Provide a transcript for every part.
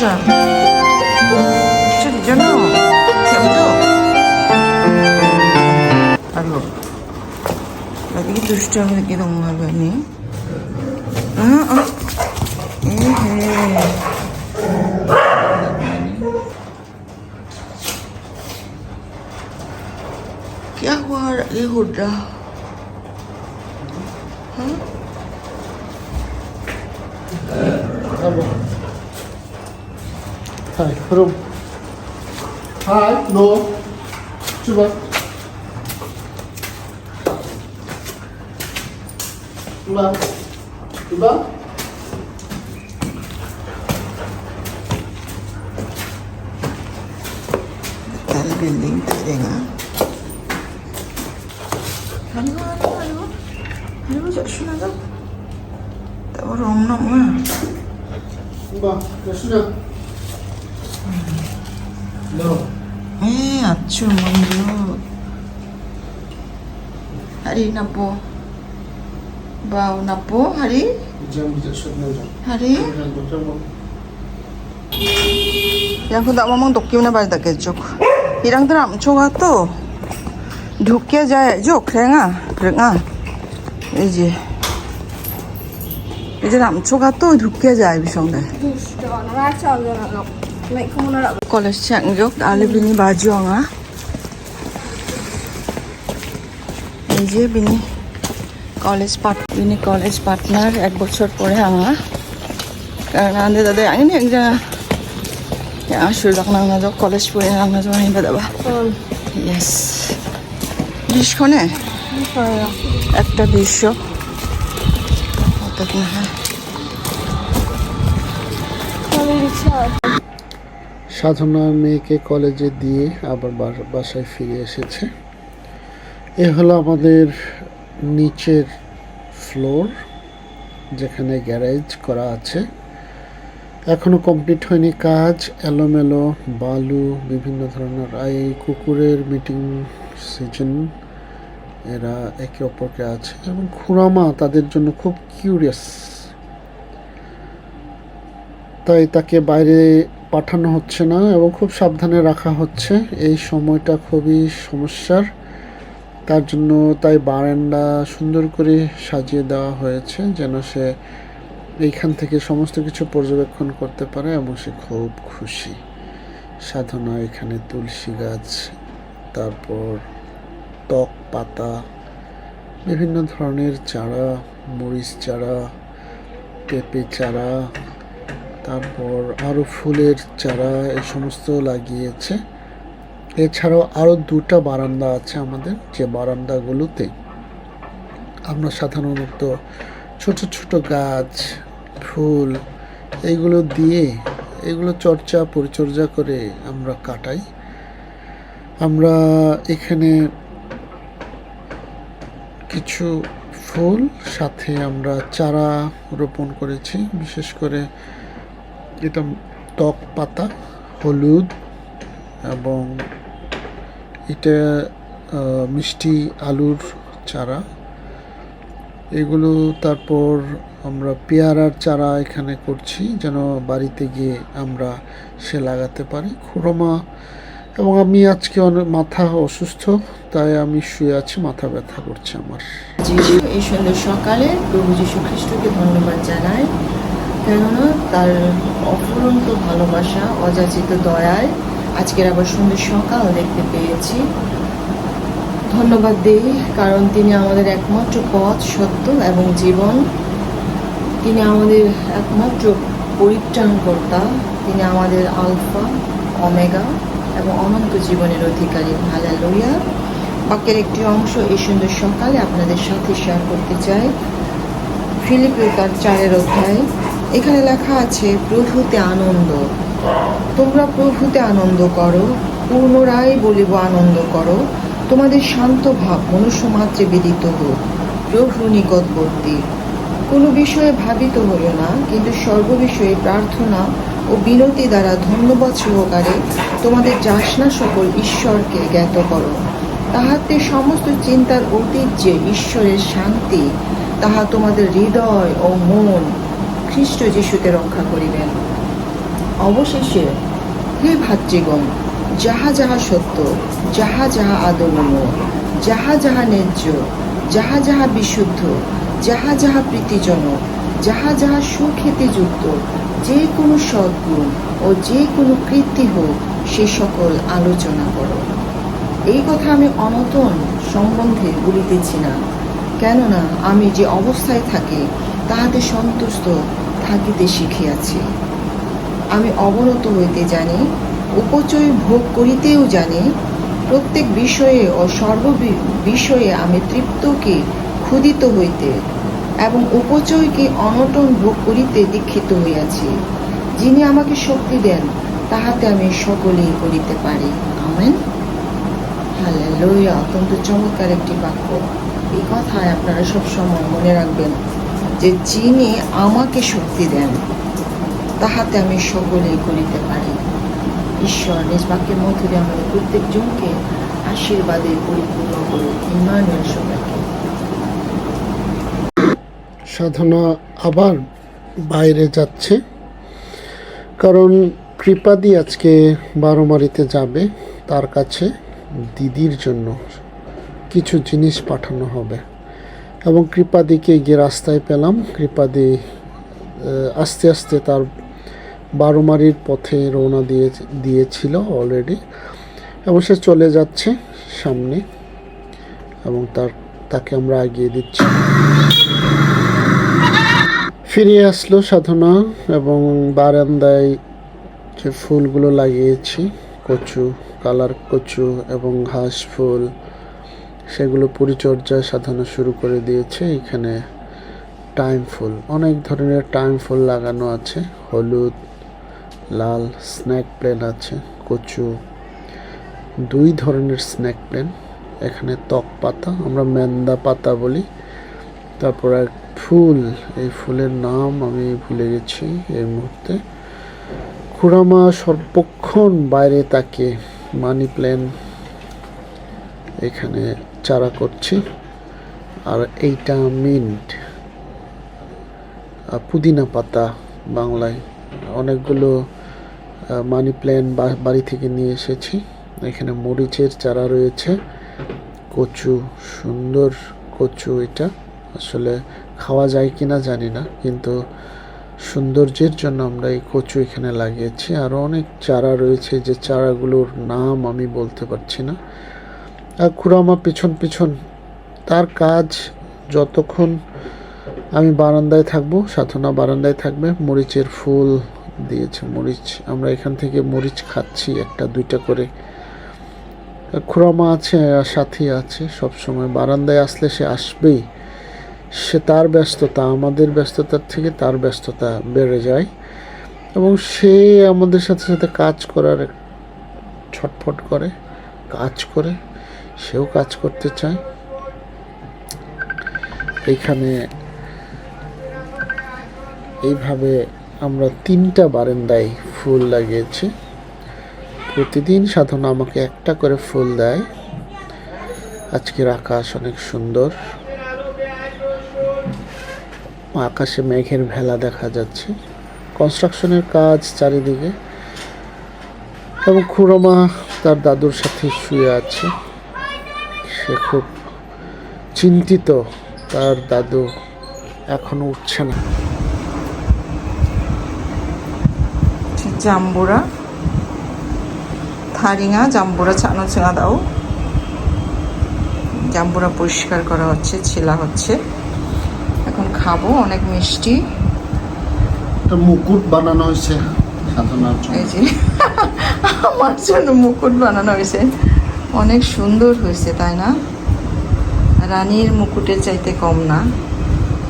Roger. Czyli Jono. Can we go? Aduh. Lagi duşacağım gidin onlar beni. Aa, aa. Ehe. Kya hua ye hudra? 그럼 하이 노 출발 출발 출발 달빙빙 달빙아 간만에 말고 일부 자신하다 따로 없나 뭐야 봐, 나 수녀 Eh, achu, mundo. Hari na po. Bao na po, hari? Hari? Yang kuda mamang dokim na barda ke jok. Irang dram choga to. ঢুকিয়ে যায় যোগ রেঙা রেঙা এই যে এই যে রামছোকা তো ঢুকিয়ে যায় ভীষণ দেয় college Trạng Gốc đã lên bên bà Duong á এই যে বিনি কলেজ পার্ট বিনি কলেজ পার্টনার এক বছর পরে আঙা কারণ আন্দে দাদা আঙিনি এক জায়গা আসলে তখন আঙা যাও কলেজ পরে আঙা যাও আঙিনি দাবা ইয়েস বিশক্ষণে একটা বিশ্ব হ্যাঁ? সাধনার মেয়েকে কলেজে দিয়ে আবার বাসায় ফিরে এসেছে। এ হলো আমাদের নিচের ফ্লোর, যেখানে গ্যারেজ করা আছে। এখনও কমপ্লিট হয়নি কাজ, এলোমেলো বালু, বিভিন্ন ধরনের এই কুকুরের মিটিং সিজন, এরা একে অপরকে আছে এবং খুড়ামা তাদের জন্য খুব কিউরিয়াস তাই তাকে বাইরে পাঠানো হচ্ছে না এবং খুব সাবধানে রাখা হচ্ছে। এই সময়টা খুবই সমস্যার। তার জন্য তাই বারান্দা সুন্দর করে সাজিয়ে দেওয়া হয়েছে যেন সে এইখান থেকে সমস্ত কিছু পর্যবেক্ষণ করতে পারে এবং সে খুব খুশি। সাধনা, এখানে তুলসী গাছ, তারপর টক পাতা, বিভিন্ন ধরনের চারা, মরিচ চারা, পেঁপে চারা তারপর আরও ফুলের চারা এই সমস্ত লাগিয়েছে। এছাড়াও আরও দুটা বারান্দা আছে আমাদের যে বারান্দাগুলোতে। আমরা সাধারণত ছোট ছোট গাছ, ফুল এইগুলো দিয়ে এগুলো চর্চা পরিচর্যা করে আমরা কাটাই। আমরা এখানে কিছু ফুল, সাথে আমরা চারা রোপণ করেছি। বিশেষ করে এটা টক পাতা, হলুদ এবং এটা মিষ্টি আলুর চারা। এগুলো তারপর আমরা পেয়ারার চারা এখানে করছি যেন বাড়িতে গিয়ে আমরা সে লাগাতে পারি। খুড়োমা এবং আমি আজকে অনেক মাথা অসুস্থ, তাই আমি শুয়ে আছি, মাথা ব্যথা করছে আমার। এই সুন্দর সকালে প্রভু যীশু খ্রিস্টকে ধন্যবাদ জানাই। কেননা তার অফুরন্ত ভালোবাসা, অযাচিত দয়ায় আজকের আবার সুন্দর সকাল দেখতে পেয়েছি। ধন্যবাদ দিই, কারণ তিনি আমাদের একমাত্র পথ, সত্য এবং জীবন। তিনি আমাদের একমাত্র পরিত্রাণকর্তা। তিনি আমাদের আলফা অমেগা এবং অনন্ত জীবনের অধিকারী। ভালা লইয়া বাক্যের একটি অংশ এই সুন্দর সকালে আপনাদের সাথে শেয়ার করতে চাই। ফিলিপিও তার চারের অধ্যায়। এখানে লেখা আছে, প্রভুতে আনন্দ। তোমরা প্রভুতে আনন্দ করো পুনরায় বলিব আনন্দ করো, তোমাদের শান্ত ভাব মনুষ্য মাত্রে বিদিত হোক, প্রভু নিকটবর্তী। কোনো বিষয়ে ভাবিত হইও না, কিন্তু সর্ববিষয়ে প্রার্থনা ও বিনতি দ্বারা ধন্যবাদ সহকারে তোমাদের যাসনা সকল ঈশ্বরকে জ্ঞাত করো। তাহাতে সমস্ত চিন্তার অতীত যে ঈশ্বরের শান্তি, তাহা তোমাদের হৃদয় ও মন খ্রিস্ট যিশুতে রক্ষা করিবেন। অবশেষে, হে ভাতৃগণ, যাহা যাহা সত্য, যাহা যাহা আদরণীয় যাহা যাহা ন্যায্য, যাহা যাহা বিশুদ্ধ, যাহা যাহা প্রীতিজনক, যাহা যাহা সুখ্যাতি যুক্ত যে কোনো সদ্গুণ ও যে কোনো কীর্তি হোক, সে সকল আলোচনা করো। এই কথা আমি অনতন সম্বন্ধে বলিতেছি না, কেননা আমি যে অবস্থায় থাকি তাহাতে সন্তুষ্ট থাকিতে শিখিয়াছি। আমি অবনত হইতে জানি, উপচয় ভোগ করিতেও জানি, প্রত্যেক বিষয়ে ও সর্ব বিষয়ে আমি তৃপ্তকে ক্ষুদিত হইতে এবং উপচয়কে অনটন ভোগ করিতে দীক্ষিত হইয়াছি। যিনি আমাকে শক্তি দেন, তাহাতে আমি সকলেই করিতে পারি। আমেন। হালেলুয়া অত্যন্ত চমৎকার একটি বাক্য। এই কথায় আপনারা সবসময় মনে রাখবেন যে যিনি আমাকে শক্তি দেন, তাহাতে আমি সকলেই করিতে পারি। ঈশ্বর নিজ বাক্যের মধ্যে দিয়ে আমাদের প্রত্যেকজনকে আশীর্বাদে পরিপূর্ণ করুন। ইমানুয়েল সবাইকে। সাধনা আবার বাইরে যাচ্ছে, কারণ কৃপাদি আজকে বারোমারিতে যাবে, তার কাছে দিদির জন্য কিছু জিনিস পাঠানো হবে। এবং কৃপাদিকে গিয়ে রাস্তায় পেলাম, কৃপাদি আস্তে আস্তে তার বারোমারির পথে রওনা দিয়ে, দিয়েছিল অলরেডি এবং সে চলে যাচ্ছে সামনে এবং তার, তাকে আমরা এগিয়ে দিচ্ছি। ফিরে আসলো সাধনা এবং বারান্দায় যে ফুলগুলো লাগিয়েছি, কচু, কালার কচু এবং ঘাস ফুল সেগুলো পরিচর্যা সাধনা শুরু করে দিয়েছে। এখানে টাইম ফুল, অনেক ধরনের টাইম ফুল লাগানো আছে। হলুদ, লাল, স্ন্যাক প্লেন আছে, কচু, দুই ধরনের স্ন্যাক প্লেন। এখানে ত্বক পাতা, আমরা ম্যান্দা পাতা বলি। তারপর এক ফুল, এই ফুলের নাম আমি ভুলে গেছি এই মুহূর্তে। খুড়ামা সর্বক্ষণ বাইরে তাকে মানি প্ল্যান এখানে চারা করছি। আর এইটা মিন্ট। পুদিনা পাতা বাংলায়। অনেকগুলো মানি প্ল্যান বাড়ি থেকে নিয়ে এসেছি। এখানে মরিচের চারা রয়েছে। কচু, সুন্দর কচু এটা। আসলে খাওয়া যায় কিনা জানি না, কিন্তু সৌন্দর্যের জন্য আমরা এই কচু এখানে লাগিয়েছি। আরও অনেক চারা রয়েছে, যে চারাগুলোর নাম আমি বলতে পারছি না। আর খুড়ামা পিছন পিছন, তার কাজ যতক্ষণ আমি বারান্দায় থাকব, সাধনা বারান্দায় থাকবে, মরিচের ফুল দিয়েছে, মরিচ, আমরা এখান থেকে মরিচ খাচ্ছি একটা, দুইটা করে। খুড়ামা আছে, আর সাথী আছে সব সময় বারান্দায় আসলে সে আসবেই। সে তার ব্যস্ততা, আমাদের ব্যস্ততার থেকে তার ব্যস্ততা বেড়ে যায়। এবং সে আমাদের সাথে সাথে কাজ করার ছটফট করে, কাজ করে। সেও কাজ করতে চায়। এখানে এইভাবে আমরা তিনটা বারান্দায় ফুল লাগিয়েছি। প্রতিদিন সাধনা আমাকে একটা করে ফুল দেয়। আজকের আকাশ অনেক সুন্দর। আকাশে মেঘের ভেলা দেখা যাচ্ছে। কনস্ট্রাকশনের কাজ চারিদিকে। এবং খুড়মা তার দাদুর সাথে শুয়ে আছে। সে খুব চিন্তিত তার দাদু এখনও উঠছে না। জাম্বুরা। থারিঙা জাম্বুরা ছানো ছেঙা দাও। জাম্বুরা পরিষ্কার করা হচ্ছে ছেলা হচ্ছে। এখন খাব অনেক মিষ্টি। মুকুট বানানো হয়েছে সাধনার আমার জন্য মুকুট বানানো হয়েছে। অনেক সুন্দর হয়েছে, তাই না? রানীর মুকুটের চাইতে কম না।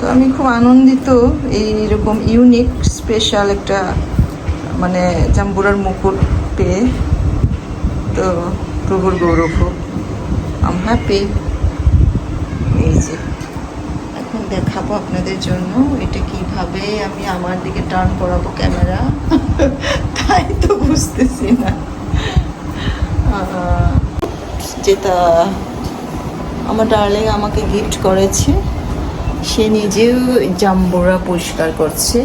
তো আমি খুব আনন্দিত এইরকম ইউনিক স্পেশাল একটা মানে জাম্বুরার মুকুট পেয়ে। তো প্রভুর গৌরব হোক। আম হ্যাপি এই যে। এখন দেখাবো আপনাদের জন্য এটা কীভাবে আমি আমার দিকে টার্ন করাবো ক্যামেরা তাই তো বুঝতেছি না। যেটা আমার ডার্লিং আমাকে গিফট করেছে, সে নিজেও জাম্বুরা পরিষ্কার করছে।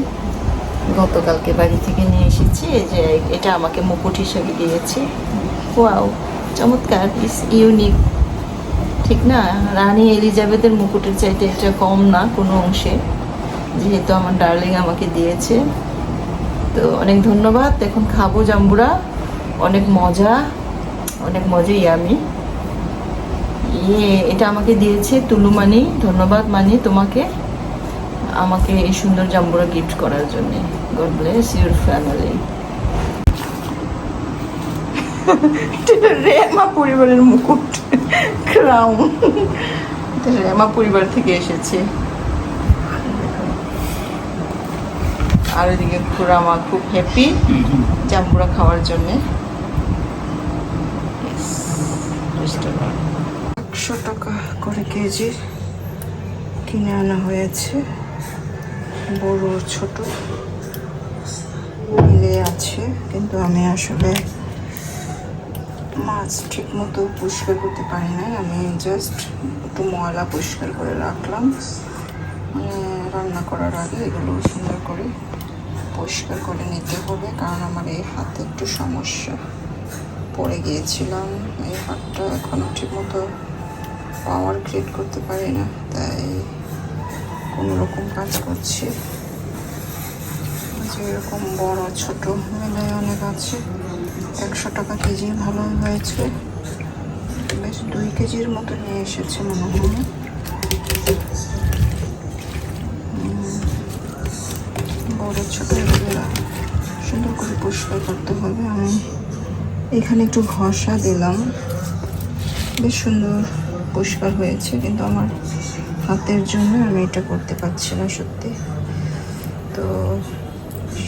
গতকালকে বাড়ি থেকে নিয়ে এসেছি যে এটা আমাকে মুকুট হিসেবে দিয়েছে। ওয়াও চমৎকার ইস ইউনিক ঠিক না? রানী এলিজাবেথের মুকুটের চাইতে এটা কম না কোনো অংশে, যেহেতু আমার ডার্লিং আমাকে দিয়েছে। তো অনেক ধন্যবাদ, এখন খাব জাম্বুরা। অনেক মজা, অনেক মজাই ইয়ামি ইয়ে এটা আমাকে দিয়েছে তুলু মানি ধন্যবাদ মানি তোমাকে আমাকে এই সুন্দর জাম্বুরা গিফট করার জন্য। God bless your family Rema পরিবারের মুকুট ক্রাউন রেমা পরিবার থেকে এসেছে। আর এদিকে খুব হ্যাপি জাম্বুরা খাওয়ার জন্যে। একশো টাকা করে কেজি কিনে আনা হয়েছে। বড় ছোট মিলে আছে, কিন্তু আমি আসলে মাছ ঠিক মতো পরিষ্কার করতে পারি না আমি জাস্ট একটু ময়লা পরিষ্কার করে রাখলাম। মানে রান্না করার আগে এগুলো সুন্দর করে পরিষ্কার করে নিতে হবে, কারণ আমার এই হাতে একটু সমস্যা পড়ে গিয়েছিলাম। এই হাতটা এখনও ঠিকমতো পাওয়ার ক্রিয়েট করতে পারি না, তাই কোনো রকম কাজ করছি। যে এরকম বড় ছোট মেলায় অনেক আছে, একশো টাকা কেজি ভালো হয়েছে। বেশ দুই কেজির মতো নিয়ে এসেছে মনে হয়। বড় ছোট সুন্দর করে পরিষ্কার করতে হবে। আমি এখানে একটু ঘষা দিলাম। বেশ সুন্দর। পরিষ্কার হয়েছে, কিন্তু আমার হাতের জন্য আমি এটা করতে পারছি না সত্যি। তো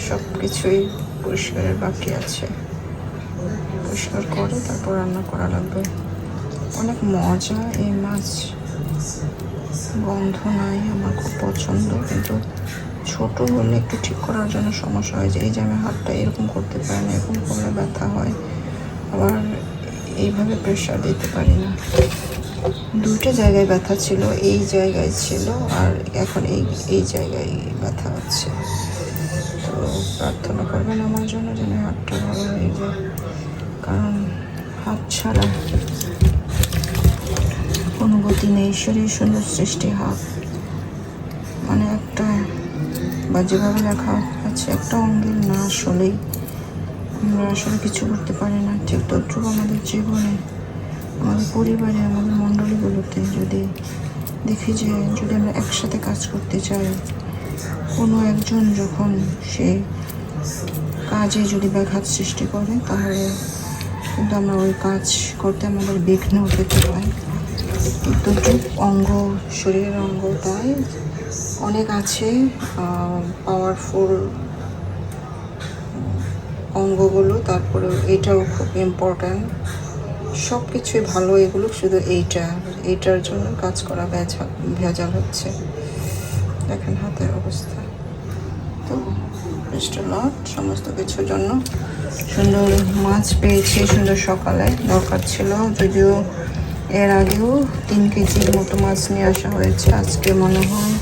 সব কিছুই পরিষ্কারের বাকি আছে। পরিষ্কার করে তারপর রান্না করা লাগবে। অনেক মজা এই মাছ। গন্ধ নাই, আমার খুব পছন্দ, কিন্তু ছোট হলে একটু ঠিক করার জন্য সমস্যা হয় যে, এই যে আমি হাতটা এরকম করতে পারি না, এরকম করলে ব্যথা হয়। আবার এইভাবে প্রেশার দিতে পারি না। দুটো জায়গায় ব্যথা ছিল, এই জায়গায় ছিল আর এখন এই এই জায়গায় ব্যথা হচ্ছে। তো প্রার্থনা করবেন আমার জন্য যেন হাতটা ভালো হয়ে যায়। কারণ হাত ছাড়া কোনো গতি নেই ঈশ্বরের সুন্দর সৃষ্টি, হাত। মানে একটা বা যেভাবে লেখা আছে, একটা অঙ্গের না আসলেই আমরা আসলে কিছু করতে পারি না। ঠিক তদ্রুপ আমাদের জীবনে আমাদের পরিবারে, আমাদের মণ্ডলীগুলোতে যদি দেখি যে যদি আমরা একসাথে কাজ করতে চাই, কোনো একজন যখন সে কাজে যদি ব্যাঘাত সৃষ্টি করে, তাহলে কিন্তু আমরা ওই কাজ করতে আমাদের বিঘ্ন পেতে হয়। তদ্রুপ অঙ্গ, শরীরের অঙ্গ তাই অনেক আছে পাওয়ারফুল অঙ্গগুলো তারপরে এটাও খুব ইম্পর্ট্যান্ট সব কিছুই ভালো, এগুলো শুধু এইটা। এইটার জন্য কাজ করা ভেজাল ভেজাল হচ্ছে। দেখেন হাতের অবস্থা। তো বেস্ট লট সমস্ত কিছুর জন্য সুন্দর মাছ পেয়েছি, সুন্দর সকালে। দরকার ছিল, যদিও এর আগেও তিন কেজির মতো মাছ নিয়ে আসা হয়েছে। আজকে মনে হয়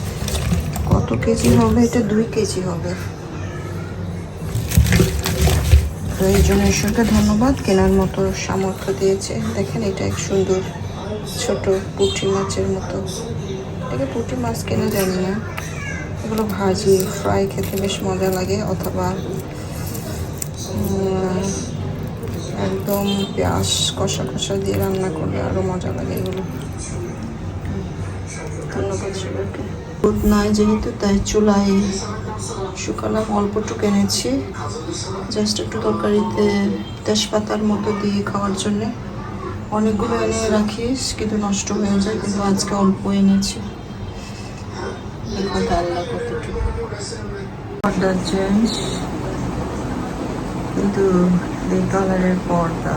কত কেজি হবে? এটা দুই কেজি হবে। তো এই জন্য ঈশ্বরকে ধন্যবাদ। কেনার মতো সামর্থ্য দিয়েছে। দেখেন, এটা এক সুন্দর ছোট পুঁটি মাছের মতো। এটাকে পুঁটি মাছ কেনা জানি না। এগুলো ভাজি ফ্রাই খেতে বেশ মজা লাগে। অথবা একদম পেঁয়াজ কষা কষা দিয়ে রান্না করলে আরও মজা লাগে এগুলো। ধন্যবাদ সবাইকে। দুধ নাই যেহেতু তাই চুলায় শুকালাম অল্পটুকু এনেছি। জাস্ট একটু তরকারিতে তেজপাতার মতো দিয়ে খাওয়ার জন্য। অনেকগুলো এনে রাখিস কিন্তু নষ্ট হয়ে যায়, কিন্তু আজকে অল্প এনেছি। চেঞ্জ কিন্তু কালারের পর্দা।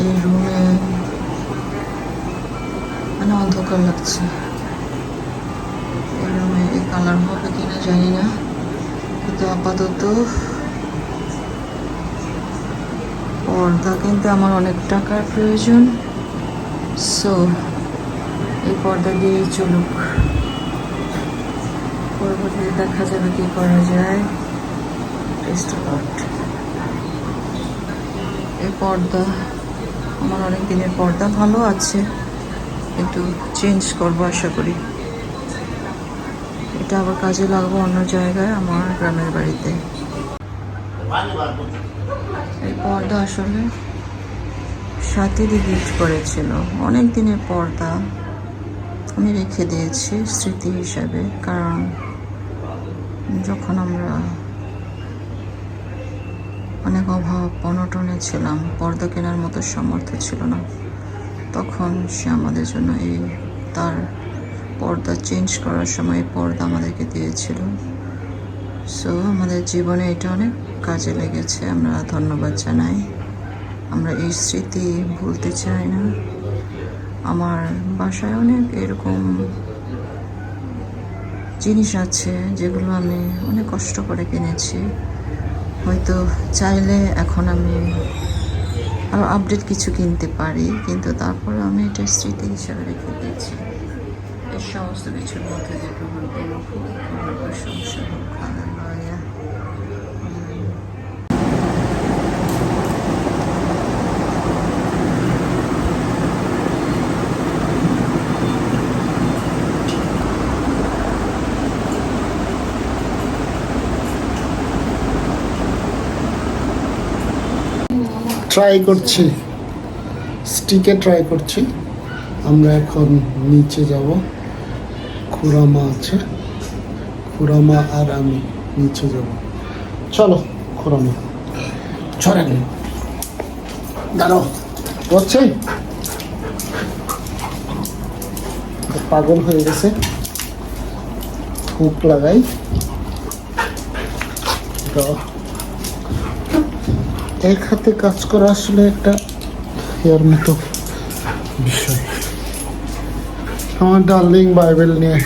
এই রুমে মানে অন্ধকার লাগছে। কালার হবে কিনা জানি না কিন্তু আপাতত পর্দা কিন্তু আমার অনেক টাকার প্রয়োজন সো এই পর্দা দিয়েই চলুক পরবর্তীতে দেখা যাবে কি করা যায় এই পর্দা আমার অনেক দিনের পর্দা ভালো আছে একটু চেঞ্জ করব আশা করি এটা আবার কাজে লাগবো অন্য জায়গায়, আমার গ্রামের বাড়িতে। এই পর্দা আসলে সাথীরই গিফট করেছিল। অনেক দিনের পর্দা আমি রেখে দিয়েছি স্মৃতি হিসাবে, কারণ যখন আমরা অনেক অভাব, অনটনে ছিলাম, পর্দা কেনার মতো সামর্থ্য ছিল না, তখন সে আমাদের জন্য এই তার পর্দা চেঞ্জ করার সময় পর্দা আমাদেরকে দিয়েছিল। সো আমাদের জীবনে এটা অনেক কাজে লেগেছে, আমরা ধন্যবাদ জানাই। আমরা এই স্মৃতি ভুলতে চাই না। আমার বাসায় অনেক এরকম জিনিস আছে, যেগুলো আমি অনেক কষ্ট করে কিনেছি। হয়তো চাইলে এখন আমি আরও আপডেট কিছু কিনতে পারি, কিন্তু তারপরে আমি এটা স্মৃতি হিসাবে রেখে দিয়েছি। এই সমস্ত কিছুর মধ্যে যে প্রভুর কোনো প্রশংসা হোক হালেলুয়া ট্রাই করছি। স্টিকে ট্রাই করছি। আমরা এখন নিচে যাব। খুরামা আছে? খুরামা আর আমি নিচে যাব। চলো খুরামা ছড়েন দাঁড়ো হচ্ছে পাগল হয়ে গেছে। হুক লাগাই। দাও। এক হাতে কাজ করা আসলে একটা ইয়ার মতো বিষয়। আমার ডার্লিং বাইবেল নিয়ে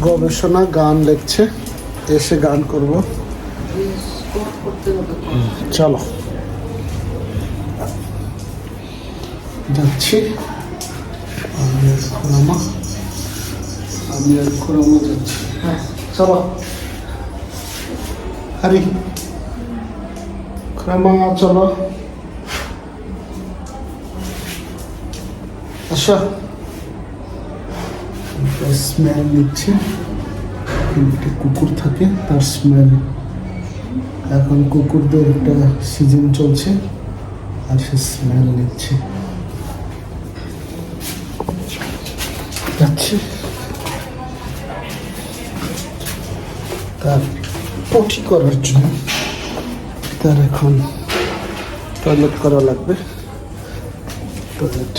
গবেষণা, গান লিখছে, এসে গান করব। চলো। যাচ্ছি। আমি আর খুড়ামা, আমি আর যাচ্ছি। হ্যাঁ চলো। হরি। খুড়ামা, চলো। আচ্ছা স্মেল নিচ্ছে একটা কুকুর থাকে তার স্মেল এখন কুকুরদের একটা সিজন চলছে, আর সে স্মেল নিচ্ছে। যাচ্ছে। তার পটি করার জন্য তার এখন টয়লেট করা লাগবে। টয়লেট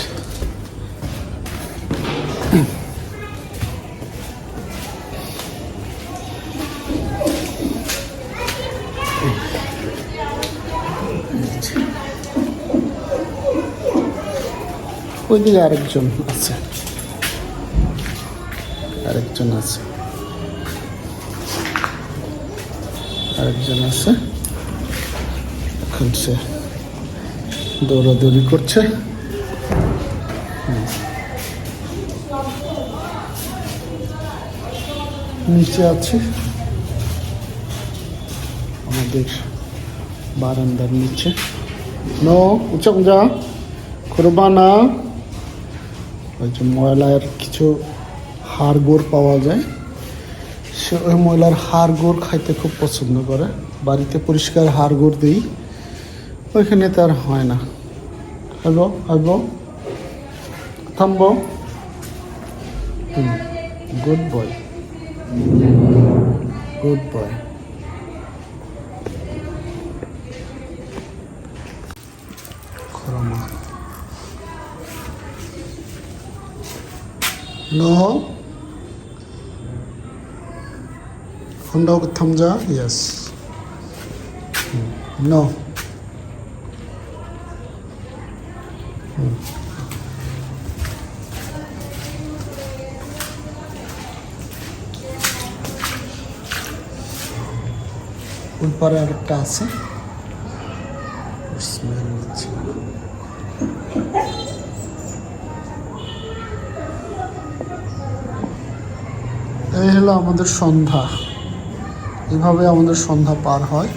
ওইদিকে আরেকজন আছে। আরেকজন আছে। আরেকজন আছে। এখন সে দৌড়াদৌড়ি করছে। নিচে আছে। আমাদের বারান্দার নিচে। নো, উঁচা উঁচা করবা ওই যে ময়লার কিছু হাড় গোড় পাওয়া যায়, সে ওই ময়লার হাড় গোড় খাইতে খুব পছন্দ করে। বাড়িতে পরিষ্কার হাড় গোড় দিই, ওইখানে তার হয় না। হইব হইব থামব? গুড বয় গুড বয় नो हुंडा को थमजा यस नो ऊपर एक এই হলো আমাদের সন্ধ্যা এভাবে আমাদের সন্ধ্যা পার হয়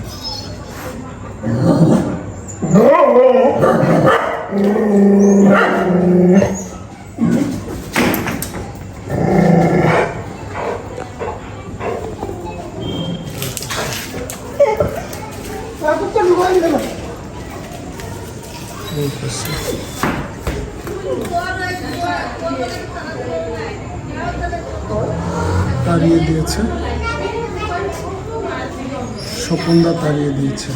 বলতেছে। তাড়িয়ে দিয়েছে। স্বপনদা তাড়িয়ে দিয়েছে।